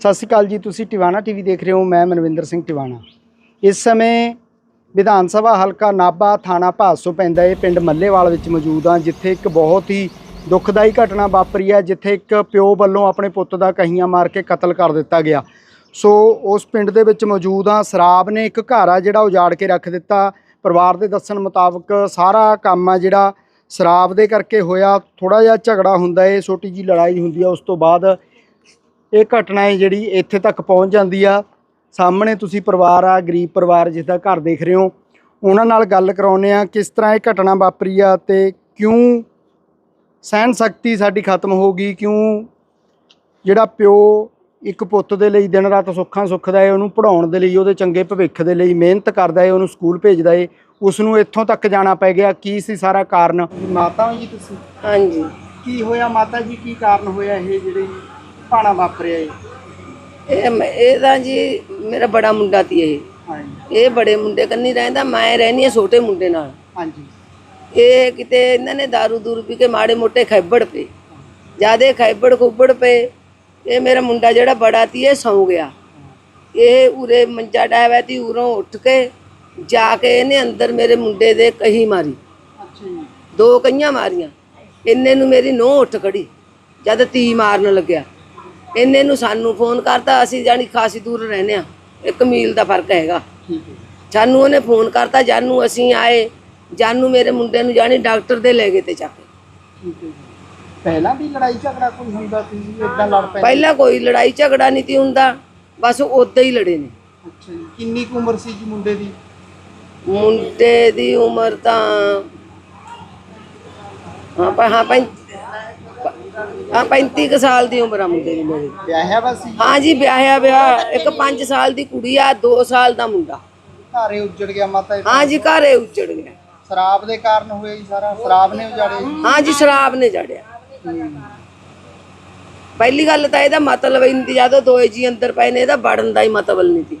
ਸਤਿ ਸ਼੍ਰੀ ਅਕਾਲ ਜੀ, ਤੁਸੀਂ ਟਿਵਾਣਾ ਟੀਵੀ ਦੇਖ ਰਹੇ ਹੋ, ਮੈਂ ਮਨਵਿੰਦਰ ਸਿੰਘ ਟਿਵਾਣਾ। ਇਸ ਸਮੇਂ ਵਿਧਾਨ ਸਭਾ ਹਲਕਾ ਨਾਭਾ ਥਾਣਾ ਭਾਸੋ ਪੈਂਦਾ ਇਹ ਪਿੰਡ ਮੱਲੇਵਾਲ ਵਿੱਚ ਮੌਜੂਦ ਹਾਂ, ਜਿੱਥੇ ਇੱਕ ਬਹੁਤ ਹੀ ਦੁਖਦਾਈ ਘਟਨਾ ਵਾਪਰੀ ਹੈ, ਜਿੱਥੇ ਇੱਕ ਪਿਓ ਵੱਲੋਂ ਆਪਣੇ ਪੁੱਤ ਦਾ ਕਹੀਆਂ ਮਾਰ ਕੇ ਕਤਲ ਕਰ ਦਿੱਤਾ ਗਿਆ। ਸੋ ਉਸ ਪਿੰਡ ਦੇ ਵਿੱਚ ਮੌਜੂਦ ਹਾਂ, ਸ਼ਰਾਬ ਨੇ ਇੱਕ ਘਰ ਆ ਜਿਹੜਾ ਉਜਾੜ ਕੇ ਰੱਖ ਦਿੱਤਾ। ਪਰਿਵਾਰ ਦੇ ਦੱਸਣ ਮੁਤਾਬਕ ਸਾਰਾ ਕੰਮ ਆ ਜਿਹੜਾ, ਸ਼ਰਾਬ ਦੇ ਕਰਕੇ ਹੋਇਆ ਥੋੜਾ ਜਿਹਾ ਝਗੜਾ ਹੁੰਦਾ ਏ ਛੋਟੀ ਜੀ ਲੜਾਈ ਹੁੰਦੀ ਆ, ਉਸ ਤੋਂ ਬਾਅਦ ਇਹ ਘਟਨਾ ਹੈ ਜਿਹੜੀ ਇੱਥੇ ਤੱਕ ਪਹੁੰਚ ਜਾਂਦੀ ਆ। ਸਾਹਮਣੇ ਤੁਸੀਂ ਪਰਿਵਾਰ ਆ ਗਰੀਬ ਪਰਿਵਾਰ ਜਿਸ ਦਾ ਘਰ ਦੇਖ ਰਹੇ ਹੋ। ਉਹਨਾਂ ਨਾਲ ਗੱਲ ਕਰਾਉਂਦੇ ਆ ਕਿਸ ਤਰ੍ਹਾਂ ਇਹ ਘਟਨਾ ਵਾਪਰੀ ਆ ਤੇ ਕਿਉਂ ਸਹਿਨ ਸ਼ਕਤੀ ਸਾਡੀ ਖਤਮ ਹੋ ਗਈ ਕਿਉਂ ਜਿਹੜਾ ਪਿਓ ਇੱਕ ਪੁੱਤ ਦੇ ਲਈ ਦਿਨ ਰਾਤ ਸੁੱਖਾਂ ਸੁੱਖਦਾ ਏ ਉਹਨੂੰ ਪੜਾਉਣ ਦੇ ਲਈ ਉਹਦੇ ਚੰਗੇ ਭਵਿੱਖ ਦੇ ਲਈ ਮਿਹਨਤ ਕਰਦਾ ਏ ਉਹਨੂੰ ਸਕੂਲ ਭੇਜਦਾ ਏ ਉਸ ਨੂੰ ਇੱਥੋਂ ਤੱਕ ਜਾਣਾ ਪੈ ਗਿਆ। ਕੀ ਸੀ ਸਾਰਾ ਕਾਰਨ? ਮਾਤਾ ਜੀ ਤੁਸੀਂ? ਹਾਂਜੀ। ਕੀ ਹੋਇਆ ਮਾਤਾ ਜੀ? ਕੀ ਕਾਰਨ ਹੋਇਆ ਇਹ ਜਿਹੜੀ ਪਾਣਾ ਵਾਪਰਿਆ ਇਹ ਇਹ ਮ- ਇਹ ਤਾਂ ਜੀ ਮੇਰਾ ਬੜਾ ਮੁੰਡਾ ਤੀ ਇਹ। ਹਾਂਜੀ। ਇਹ ਬੜੇ ਮੁੰਡੇ ਕੰਨੀ ਰਹਿੰਦਾ ਮੈਂ ਰਹਿੰਦੀ ਆ ਛੋਟੇ ਮੁੰਡੇ ਨਾਲ। ਹਾਂਜੀ। ਇਹ ਕਿਤੇ ਇਹਨਾਂ ਨੇ दारू ਦੂਰ ਪੀ ਕੇ ਮਾੜੇ ਮੋਟੇ ਖੈਬੜ ਪਏ। ਜਿਆਦੇ ਖੈਬੜ ਖੁੱਬੜ ਪਏ। ਇਹ ਮੇਰਾ ਮੁੰਡਾ ਜਿਹੜਾ ਬੜਾ ਤੀ ਇਹ ਸੌਂ ਗਿਆ। ਇਹ ਉਰੇ ਮੰਜਾ ਡਾਇਆ ਤੀ ਉਰੋਂ ਉੱਠ ਕੇ ਜਾ ਕੇ ਇਹਨੇ ਅੰਦਰ ਮੇਰੇ ਮੁੰਡੇ ਦੇ ਕਹੀ ਮਾਰੀ। ਅੱਛਾ ਜੀ। ਦੋ ਕਈਆਂ ਮਾਰੀਆਂ। ਇੰਨੇ ਨੂੰ ਮੇਰੀ ਨੋਹ ਉੱਠ ਖੜੀ ਜਦ ਤੀ ਮਾਰਨ ਲੱਗਿਆ। ਇੰਨੇ ਨੂੰ ਸਾਨੂੰ ਫੋਨ ਕਰਤਾ ਅਸੀਂ ਜਾਨੀ ਖਾਸੀ ਦੂਰ ਰਹਿੰਦੇ ਆ ਇੱਕ ਮੀਲ ਦਾ ਫ਼ਰਕ ਹੈਗਾ। ਸਾਨੂੰ ਉਹਨੇ ਫੋਨ ਕਰਤਾ ਜਾਨੂੰ ਅਸੀਂ ਆਏ ਜਾਨੂੰ ਮੇਰੇ ਮੁੰਡੇ ਨੂੰ ਜਾਨੀ ਡਾਕਟਰ ਦੇ ਲੈ ਗਏ ਤੇ ਚੱਕ ਪਹਿਲਾਂ ਵੀ ਲੜਾਈ ਝਗੜਾ ਕੋਈ ਹੁੰਦਾ ਸੀ ਇਦਾਂ ਲੜ ਪੈ ਪਹਿਲਾਂ ਕੋਈ ਲੜਾਈ ਝਗੜਾ ਨਹੀਂ ਤੀ ਹੁੰਦਾ ਬਸ ਉਦਾਂ ਹੀ ਲੜੇ ਨੇ। ਅੱਛਾ ਜੀ। ਕਿੰਨੀ ਕੁ ਉਮਰ ਸੀ ਜੀ ਮੁੰਡੇ ਦੀ? ਮੁੰਡੇ ਦੀ ਉਮਰ ਤਾਂ ਹਾਂ ਪਾ ਹਾਂ ਪੈਂ ਹਾਂ 35 ਕੁ ਸਾਲ ਦੀ ਉਮਰ ਆ ਮੁੰਡੇ ਦੀ ਮੇਰੀ। ਵਿਆਹਿਆ ਵਾ ਸੀ? ਹਾਂ ਜੀ ਵਿਆਹਿਆ ਵਿਆਹ ਇੱਕ 5 ਸਾਲ ਦੀ ਕੁੜੀ ਆ 2 ਸਾਲ ਦਾ ਮੁੰਡਾ। ਘਰੇ ਉੱਜੜ ਗਿਆ ਮਾਤਾ। ਹਾਂ ਜੀ ਘਰੇ ਉੱਜੜ ਗਿਆ। ਸ਼ਰਾਬ ਦੇ ਕਾਰਨ ਹੋਇਆ ਜੀ ਸਾਰਾ? ਸ਼ਰਾਬ ਨੇ ਉਜਾੜਿਆ ਜੀ ਹਾਂ ਜੀ ਸ਼ਰਾਬ ਨੇ ਜੜਿਆ ਪਹਿਲੀ ਗੱਲ ਤਾਂ ਇਹਦਾ ਮਤਲਬ ਹੀ ਨਹੀਂ ਸੀ, ਜਦੋਂ ਦੋਏ ਜੀ ਅੰਦਰ ਪਏ ਨੇ ਇਹਦਾ ਵੜਨ ਦਾ ਹੀ ਮਤਲਬ ਨਹੀਂ ਸੀ।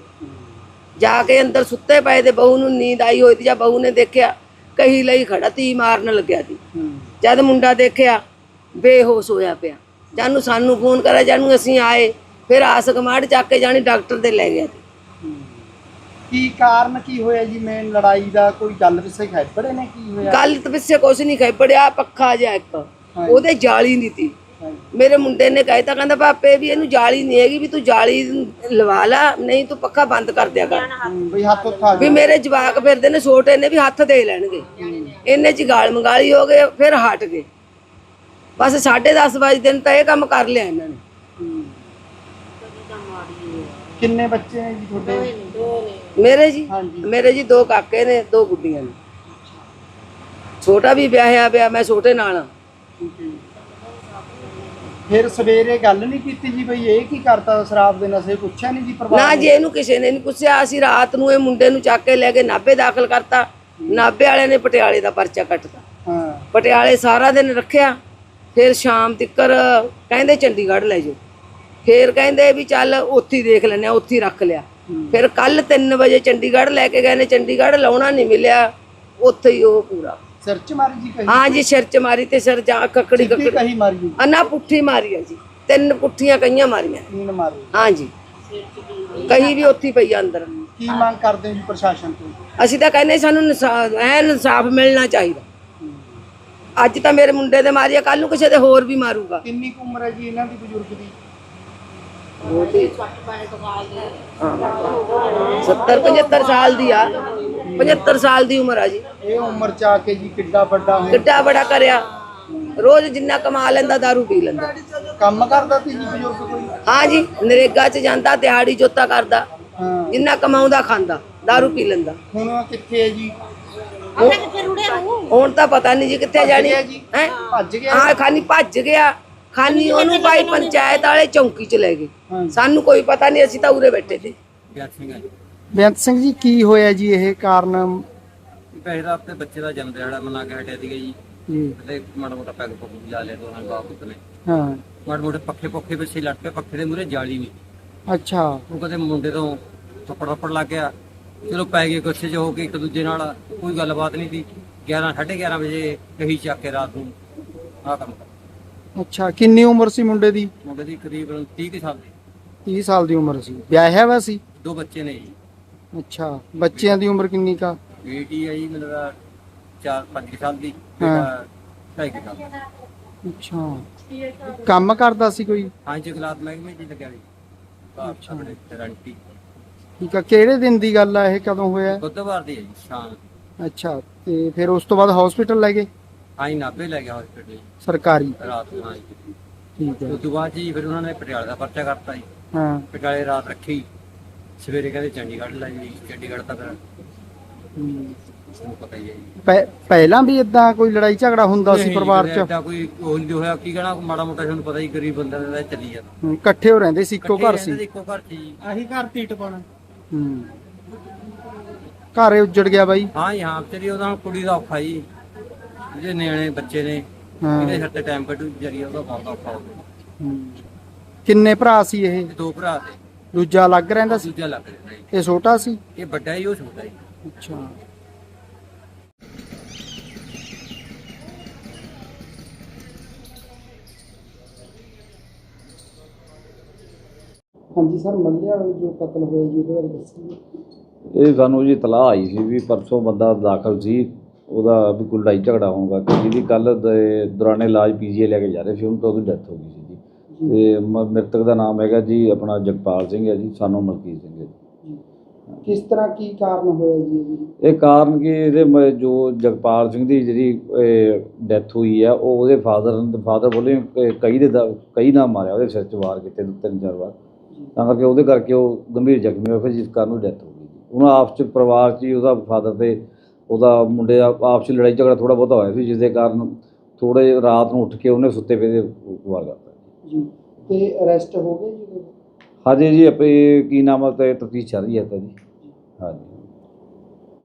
ਜਾ ਕੇ ਅੰਦਰ ਸੁੱਤੇ ਪਏ ਤੇ ਬਹੂ ਨੂੰ ਨੀਂਦ ਆਈ ਹੋਈ ਸੀ ਜਾਂ ਬਹੂ ਨੇ ਦੇਖਿਆ ਕਹੀ ਲਈ ਖੜਾ ਤੀ ਮਾਰਨ ਲੱਗਿਆ ਸੀ। ਹੂੰ। ਜਦ ਮੁੰਡਾ ਦੇਖਿਆ ਬੇਹੋਸ਼ ਹੋਇਆ ਪਿਆ। ਜਾਨੂੰ ਸਾਨੂੰ ਫੋਨ ਕਰਿਆ ਜਾਨੂੰ ਅਸੀਂ ਆਏ ਫਿਰ ਆਸ ਕਮਾੜ ਚੱਕ ਕੇ ਜਾਣੀ ਡਾਕਟਰ ਦੇ ਲੈ ਗਿਆ ਕੀ ਕਾਰਨ ਕੀ ਹੋਇਆ ਜੀ? ਮੇਨ ਲੜਾਈ ਦਾ ਕੋਈ ਗੱਲ ਵਿਸੇ ਖੈਪੜੇ ਨੇ ਕੀ ਹੋਇਆ? ਗੱਲ ਤੇ ਪਿੱਛੇ ਕੁਛ ਨਹੀਂ ਖਾਈ ਪੜਿਆ ਪੱਖਾ ਜਿਹਾ ਇੱਕ। ਉਹਦੇ ਜਾਲੀ ਨਹੀਂ ਤੀ। ਮੇਰੇ ਮੁੰਡੇ ਨੇ ਕਹਿਤਾ ਕਹਿੰਦਾ ਪਾਪੇ ਵੀ ਇਹਨੂੰ ਜਾਲੀ ਨਹੀਂ ਹੈਗੀ ਵੀ ਤੂੰ ਜਾਲੀ ਲਵਾ ਲਾ ਨਹੀਂ ਤੂੰ ਪੱਖਾ ਬੰਦ ਕਰ ਦਿਆ ਕਰ। ਵੀ ਹੱਥ ਉੱਠਾ ਵੀ ਮੇਰੇ ਜਵਾਕ ਫਿਰਦੇ ਨੇ ਛੋਟੇ ਨੇ ਵੀ ਹੱਥ ਦੇ ਲੈਣਗੇ। ਇੰਨੇ ਚ ਗਾਲ ਮੰਗਾਲੀ ਹੋ ਗਏ ਫਿਰ ਹਟ ਗਏ। ਬਸ 10:30 ਵਜੇ ਦਿਨ ਤਾਂ ਇਹ ਕੰਮ ਕਰ ਲਿਆ ਇਹਨਾਂ ਨੇ। ਕਿੰਨੇ ਬੱਚੇ ਨੇ ਜੀ ਤੁਹਾਡੇ? ਮੇਰੇ ਜੀ? ਹਾਂਜੀ। ਮੇਰੇ ਜੀ ਦੋ ਕਾਕੇ ਨੇ ਦੋ ਗੁੱਡੀਆਂ ਨੇ। ਛੋਟਾ ਵੀ ਵਿਆਹਿਆ ਪਿਆ ਮੈਂ ਛੋਟੇ ਨਾਲ ਆ। ਠੀਕ ਹੈ ਜੀ। ਫਿਰ ਸਵੇਰੇ ਗੱਲ ਨਹੀਂ ਕੀਤੀ ਜੀ ਬਈ ਇਹ ਕੀ ਕਰਤਾ ਸ਼ਰਾਬ ਦੇ ਨਸ਼ੇ? ਪੁੱਛਿਆ ਨਹੀਂ ਜੀ ਪਰਿਵਾਰ ਨਾ ਜੀ ਇਹਨੂੰ ਕਿਸੇ ਨੇ ਨਹੀਂ ਪੁੱਛਿਆ। ਅਸੀਂ ਰਾਤ ਨੂੰ ਇਹ ਮੁੰਡੇ ਨੂੰ ਚੱਕ ਕੇ ਲੈ ਕੇ ਨਾਭੇ ਦਾਖਲ ਕਰਤਾ। ਨਾਭੇ ਵਾਲਿਆਂ ਨੇ ਪਟਿਆਲੇ ਦਾ ਪਰਚਾ ਕੱਟਤਾ। ਹਾਂ। ਪਟਿਆਲੇ ਸਾਰਾ ਦਿਨ ਰੱਖਿਆ। ਫਿਰ ਸ਼ਾਮ ਤੱਕਰ ਕਹਿੰਦੇ ਚੰਡੀਗੜ੍ਹ ਲੈ ਜਾਓ। ਫਿਰ ਕਹਿੰਦੇ ਵੀ ਚੱਲ ਉੱਥੇ ਹੀ ਦੇਖ ਲੈਂਦੇ ਆ ਉੱਥੇ ਹੀ ਰੱਖ ਲਿਆ। ਫਿਰ ਕੱਲ 3 ਵਜੇ ਚੰਡੀਗੜ੍ਹ ਲੈ ਕੇ ਗਏ ਨੇ ਚੰਡੀਗੜ੍ਹ ਲਾਉਣਾ ਨਹੀਂ ਮਿਲਿਆ ਉੱਥੇ ਹੀ ਉਹ ਪੂਰਾ। ਸਿਰ ਚ ਮਾਰੀ ਜੀ ਕਹੀ? ਹਾਂ ਜੀ ਸਿਰ ਚ ਮਾਰੀ ਤੇ ਸਿਰ ਜਾ ਕੱਕੜੀ ਕੱਕੜੀ। ਕਹੀ ਮਾਰੀ ਜੀ। ਅੰਨਾ ਪੁੱਠੀ ਮਾਰੀ ਆ ਜੀ। ਤਿੰਨ ਪੁੱਠੀਆਂ ਕਈਆਂ ਮਾਰੀਆਂ। ਤੀਨ ਮਾਰੀ। ਹਾਂ ਜੀ। ਕਹੀ ਵੀ ਉੱਥੇ ਪਈ ਆ ਅੰਦਰ। ਕੀ ਮੰਗ ਕਰਦੇ ਹੋ ਜੀ ਪ੍ਰਸ਼ਾਸਨ ਤੋਂ? ਅਸੀਂ ਤਾਂ ਕਹਿੰਦੇ ਸਾਨੂੰ ਐਨ ਇਨਸਾਫ ਮਿਲਣਾ ਚਾਹੀਦਾ। ਅੱਜ ਤਾਂ ਮੇਰੇ ਮੁੰਡੇ ਦੇ ਮਾਰੀਆ ਕੱਲ ਨੂੰ ਕਿਸੇ ਦੇ ਹੋਰ ਵੀ ਮਾਰੂਗਾ ਕਿੰਨੀ ਕੁ ਉਮਰ ਹੈ ਜੀ ਇਹਨਾਂ ਦੀ ਬਜ਼ੁਰਗ ਦੀ 70 75 ਸਾਲ ਦੀ ਆ 75 ਸਾਲ ਦੀ ਉਮਰ ਆ ਜੀ ਇਹ ਉਮਰ ਚ ਆ ਕੇ ਜੀ ਕਿੱਡਾ ਵੱਡਾ ਹੋ ਕਿੱਡਾ ਬੜਾ ਕਰਿਆ ਰੋਜ਼ ਜਿੰਨਾ ਕਮਾ ਲੈਂਦਾ दारू ਪੀ ਲੈਂਦਾ ਕੰਮ ਕਰਦਾ ਸੀ ਜੀ ਬਜ਼ੁਰਗ ਕੋਈ ਹਾਂ ਜੀ ਨਰੇਗਾ 'ਚ ਜਾਂਦਾ ਦਿਹਾੜੀ ਜੋਤਾ ਕਰਦਾ ਹਾਂ ਜਿੰਨਾ ਕਮਾਉਂਦਾ ਖਾਂਦਾ दारू ਪੀ ਲੈਂਦਾ ਹੁਣ ਉਹ ਕਿੱਥੇ ਹੈ ਜੀ ਹੁਣ ਤਾਂ ਪਤਾ ਨਹੀਂ ਜੀ ਕਿੱਥੇ ਜਾਣੀ। ਹੈ? ਭੱਜ ਗਿਆ। ਹਾਂ ਖਾਨੀ ਭੱਜ ਗਿਆ। ਖਾਨੀ ਉਹਨੂੰ ਭਾਈ ਪੰਚਾਇਤ ਵਾਲੇ ਚੌਂਕੀ 'ਚ ਲੈ ਗਏ। ਸਾਨੂੰ ਕੋਈ ਪਤਾ ਨਹੀਂ ਅਸੀਂ ਤਾਂ ਉਰੇ ਬੈਠੇ ਤੇ ਬੇਅੰਤ ਸਿੰਘ ਜੀ। ਕੀ ਹੋਇਆ ਜੀ ਇਹ ਕਾਰਨ? ਪਹਿਲੇ ਰਾਤ ਤੇ ਬੱਚੇ ਦਾ ਜਨਮ ਦਿਹਾੜਾ ਮਨਾ ਕੇ ਹਟਿਆ ਸੀਗਾ ਜੀ। ਜੀ। ਤੇ ਮਾੜਾ ਮੋਟਾ ਪੈਗ ਪੁੱਗ ਲਾ ਲਿਆ ਦੋਹਾਂ ਬਾਪ ਪੁੱਤ ਨੇ। ਹਾਂ। ਮਾੜੇ ਮੋਟੇ ਪੱਖੇ ਪੁੱਖੇ ਪਿੱਛੇ ਲੜ ਪਏ ਪੱਖੇ ਦੇ ਮੂਰੇ ਜਾਲੀ ਨਹੀਂ ਅੱਛਾ। ਉਹ ਕਦੇ ਮੁੰਡੇ ਤੋਂ ਥੱਪੜ ਥੱਪੜ ਲੱਗ ਗਿਆ। ਚਲੋ ਪੈ ਗਏ ਗੁੱਸੇ 'ਚ ਹੋ ਕੇ ਇੱਕ ਦੂਜੇ ਨਾਲ ਕੋਈ ਗੱਲਬਾਤ ਨਹੀਂ ਸੀ। 11 11:30 ਵਜੇ ਕਹੀ ਚੱਕ ਕੇ ਰਾਤ ਨੂੰ ਕੰਮ ਕਰ ਅੱਛਾ ਕਿੰਨੀ ਉਮਰ ਸੀ ਮੁੰਡੇ ਦੀ? ਮੁੰਡੇ ਦੀ ਕਰੀਬ 30 ਕੁ ਸਾਲ ਦੀ। 30 ਸਾਲ ਦੀ ਉਮਰ ਸੀ। ਵਿਆਹਿਆ ਵਾ ਸੀ? ਦੋ ਬੱਚੇ ਨੇ ਜੀ। ਅੱਛਾ ਬੱਚਿਆਂ ਦੀ ਉਮਰ ਕਿੰਨੀ ਕਾ ਬੇਟੀ ਹੈ ਜੀ ਦਾ 4-5 ਸਾਲ ਦੀ। ਹਾਂ। ਬੇਟਾ 2.5 ਸਾਲ ਦਾ। ਅੱਛਾ। ਕੰਮ ਕਰਦਾ ਸੀ ਕੋਈ? ਹਾਂ ਜੀ ਕਲਾਸ ਮਹਿਕਮੇ ਚ ਲੱਗਿਆ ਜੀ। ਅੱਛਾ। ਆਪਣੇ ਗਰੰਟੀ ਠੀਕ ਆ ਕਿਹੜੇ ਦਿਨ ਦੀ ਗੱਲ ਆ ਇਹ ਕਦੋਂ ਹੋਇਆ? ਬੁੱਧਵਾਰ ਦੀ ਹੈ ਜੀ ਸ਼ਾਮ ਅੱਛਾ ਤੇ ਫਿਰ ਉਸ ਤੋਂ ਬਾਅਦ ਹਸਪੀਟਲ ਲੈ ਗਏ? ਜੀ ਨਾਭੇ ਲੈ ਗਿਆ ਹਸਪੀਟਲ ਸਰਕਾਰੀ? ਰਾਤ ਨੂੰ ਹਾਂ ਜੀ ਠੀਕ ਹੈ ਉਸ ਤੋਂ ਬਾਅਦ ਜੀ ਫਿਰ ਉਹਨਾਂ ਨੇ ਪਟਿਆਲੇ ਦਾ ਪਰਚਾ ਕਰਤਾ ਜੀ। ਹਾਂ। ਪਟਿਆਲੇ ਰਾਤ ਰੱਖੀ। ਸਵੇਰੇ ਕਹਿੰਦੇ ਚੰਡੀਗੜ੍ਹ ਲੈ ਜੀ ਚੰਡੀਗੜ੍ਹ ਤਾਂ ਫਿਰ ਹਮ। ਤੁਹਾਨੂੰ ਪਤਾ ਹੀ ਹੈ ਜੀ। ਪਹਿ- ਪਹਿਲਾਂ ਵੀ ਇਦਾਂ ਕੋਈ ਲੜਾਈ ਝਗੜਾ ਹੁੰਦਾ ਸੀ ਨਹੀਂ, ਪਰਿਵਾਰ 'ਚ? ਏਦਾਂ ਕੋਈ ਉਹ ਨਹੀਂ ਹੋਇਆ ਕੀ ਕਹਿਣਾ ਮਾੜਾ ਮੋਟਾ ਤੁਹਾਨੂੰ ਪਤਾ ਹੀ ਗਰੀਬ ਬੰਦਾ ਦਾ ਚੱਲੀ ਜਾਂਦਾ। ਹਮ, ਇਕੱਠੇ ਹੋ ਰਹਿੰਦੇ ਸੀ ਇੱਕੋ ਘਰ ਸੀ? ਇੱਕੋ ਘਰ ਜੀ। ਆਹੀ ਘਰ ਤੀਟ ਪਾਣਾ ਘਰ ਉੱਜੜ ਗਿਆ ਬਾਈ? ਹਾਂ ਜੀ ਹਾਂ ਤੇਰੀ ਉਹਦਾ ਕੁੜੀ ਦਾ ਔਖਾ ਜੀ। ਜਿਹਦੇ ਨਿਆਣੇ ਬੱਚੇ ਨੇ ਹਾਂ। ਇਹਦੇ ਸਿਰ ਤੇ ਟਾਈਮ ਕੱਢੂ ਜਰੀ ਉਹਦਾ ਬਹੁਤ ਔਖਾ ਹੋ ਗਿਆ। ਕਿੰਨੇ ਭਰਾ ਸੀ ਇਹ? ਇਹ ਦੋ ਭਰਾ ਤੇ ਦੂਜਾ ਅਲੱਗ ਰਹਿੰਦਾ ਸੀ? ਦੂਜਾ ਲੱਗ ਰਿਹਾ ਇਹ ਛੋਟਾ ਸੀ? ਇਹ ਵੱਡਾ ਹੀ ਉਹ ਛੋਟਾ ਜੀ। ਅੱਛਾ। ਹਾਂਜੀ ਸਰ ਮੱਲੇ ਵਾਲੇ ਜੋ ਕਤਲ ਹੋਇਆ ਜੀ ਉਹਦੇ ਬਾਰੇ ਦੱਸੋ। ਇਹ ਸਾਨੂੰ ਜੀ ਤਲਾਹ ਆਈ ਸੀ ਵੀ ਪਰਸੋਂ ਬੰਦਾ ਦਾਖਲ ਸੀ ਉਹਦਾ ਵੀ ਕੋਈ ਲੜਾਈ ਝਗੜਾ ਹੋਊਗਾ ਕਿ ਜਿਹਦੀ ਕੱਲ ਦੌਰਾਨੇ ਇਲਾਜ ਪੀਜੀਏ ਲੈ ਕੇ ਜਾ ਰਹੇ ਸੀ ਉਹਨੂੰ ਤਾਂ ਉਹਦੀ ਡੈਥ ਹੋ ਗਈ ਸੀ ਜੀ। ਤੇ ਮ- ਮ੍ਰਿਤਕ ਦਾ ਨਾਮ ਹੈਗਾ ਜੀ ਆਪਣਾ ਜਗਪਾਲ ਸਿੰਘ ਹੈ ਜੀ ਸਾਨੂੰ ਮਲਕੀਤ ਸਿੰਘ ਹੈ ਜੀ। ਕਿਸ ਤਰ੍ਹਾਂ ਕੀ ਕਾਰਨ ਹੋਇਆ ਜੀ? ਇਹ ਕਾਰਨ ਕਿ ਇਹਦੇ ਮ- ਜੋ ਜਗਪਾਲ ਸਿੰਘ ਦੀ ਜਿਹੜੀ ਡੈਥ ਹੋਈ ਆ ਉਹ ਉਹਦੇ ਫਾਦਰ ਫਾਦਰ ਬੋਲੇ ਕਿ ਕਈ ਦੇ ਦਾ- ਕਈ ਨਾਲ ਮਾਰਿਆ ਉਹਦੇ ਸਿਰ 'ਚ ਵਾਰ ਕੀਤੇ ਦੋ ਤਿੰਨ ਚਾਰ ਵਾਰ। ਤਾਂ ਕਰਕੇ ਉਹਦੇ ਕਰਕੇ ਉਹ ਗੰਭੀਰ ਜ਼ਖਮੀ ਹੋਇਆ ਫਿਰ ਜਿਸ ਕਾਰਨ ਉਹ ਡੈਥ ਹੋ ਗਈ ਜੀ। ਉਹਨਾਂ ਆਪਸ 'ਚ ਪਰਿਵਾਰ 'ਚ ਹੀ ਉਹਦਾ ਫਾਦਰ ਤੇ ਉਹਦਾ ਮੁੰਡੇ ਦਾ ਆਪਸ 'ਚ ਲੜਾਈ ਝਗੜਾ ਥੋੜਾ ਬਹੁਤਾ ਹੋਇਆ ਸੀ ਜਿਸ ਦੇ ਕਾਰਨ ਥੋੜੇ ਰਾਤ ਨੂੰ ਉੱਠ ਕੇ ਉਹਨੇ ਸੁੱਤੇ ਪਏ ਦੇ ਵਾਰ ਕਰਤਾ ਜੀ। ਤੇ ਅਰੈਸਟ ਹੋ ਗਏ ਜੀ? ਹਜੇ ਜੀ ਆਪੇ ਕੀ ਨਾਮ ਹੈ ਤੇ ਤਫਤੀਸ਼ ਚੱਲ ਰਹੀ ਹੈ ਤਾਂ ਜੀ। ਹਾਂਜੀ।